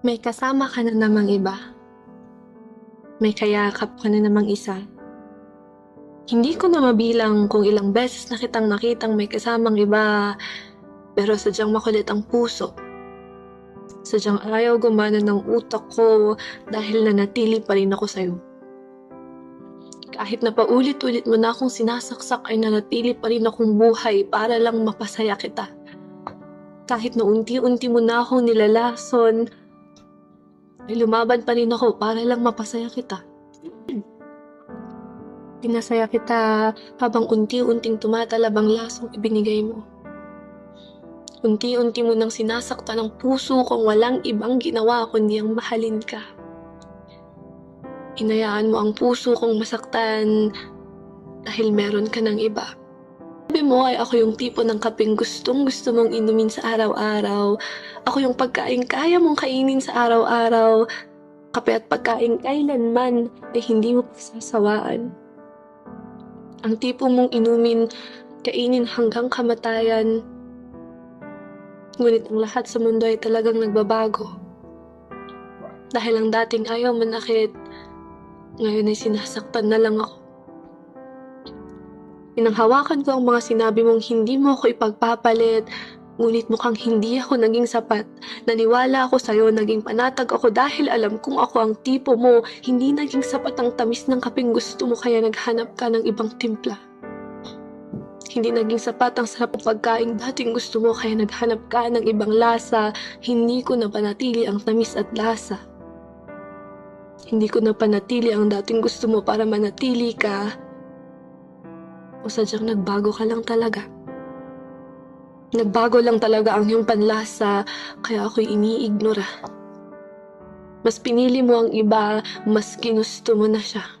May kasama ka na namang iba. May kayakap ka na namang isa. Hindi ko na mabilang kung ilang beses na kitang nakitang may kasamang iba, pero sadyang makulit ang puso. Sadyang ayaw gumana ng utak ko dahil nanatili pa rin ako sa'yo. Kahit na paulit-ulit mo na akong sinasaksak ay nanatili pa rin akong buhay para lang mapasaya kita. Kahit na unti-unti mo na akong nilalason, ay lumaban pa rin ako para lang mapasaya kita. Pinasaya kita habang unti-unting tumatalab ang lasong ibinigay mo. Unti-unti mo nang sinasaktan ang puso kong walang ibang ginawa kundi ang mahalin ka. Inayaan mo ang puso kong masaktan dahil meron ka ng iba. Sabi mo ay ako yung tipo ng kaping gustong gusto mong inumin sa araw-araw. Ako yung pagkain kaya mong kainin sa araw-araw. Kape at pagkain kailanman ay hindi mo pasasawaan. Ang tipo mong inumin, kainin hanggang kamatayan. Ngunit ang lahat sa mundo ay talagang nagbabago. Dahil ang dating ayaw manakit, ngayon ay sinasaktan na lang ako. Pinanghawakan ko ang mga sinabi mong hindi mo ako ipagpapalit, ngunit mukhang hindi ako naging sapat. Naniwala ako sa'yo, naging panatag ako dahil alam kong ako ang tipo mo, hindi naging sapat ang tamis ng kaping gusto mo kaya naghanap ka ng ibang timpla. Hindi naging sapat ang sarap ng pagkain dating gusto mo kaya naghanap ka ng ibang lasa, hindi ko na panatili ang tamis at lasa. Hindi ko na panatili ang dating gusto mo para manatili ka, o sadyang nagbago ka lang talaga. Nagbago lang talaga ang iyong panlasa, kaya ako'y iniignora. Mas pinili mo ang iba, mas ginusto mo na siya.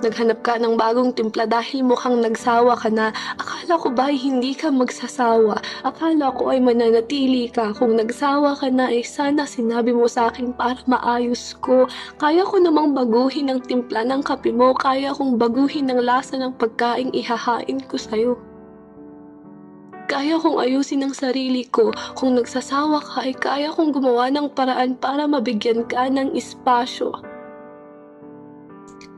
Naghanap ka ng bagong timpla dahil mukhang nagsawa ka na. Akala ko ba hindi ka magsasawa? Akala ko ay mananatili ka. Kung nagsawa ka na ay sana sinabi mo sa akin para maayos ko. Kaya ko namang baguhin ang timpla ng kape mo. Kaya kong baguhin ang lasa ng pagkaing ihahain ko sa'yo. Kaya kong ayusin ang sarili ko. Kung nagsasawa ka ay kaya kong gumawa ng paraan para mabigyan ka ng espasyo.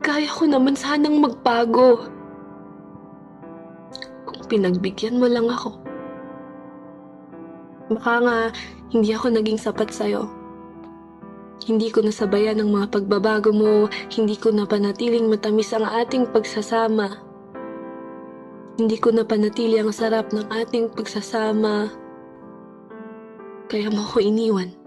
Kaya ko naman sanang magbago. Kung pinagbigyan mo lang ako. Baka nga, hindi ako naging sapat sa'yo. Hindi ko nasabayan ang mga pagbabago mo, hindi ko napanatiling matamis ang ating pagsasama. Hindi ko napanatili ang sarap ng ating pagsasama. Kaya mo ako iniwan.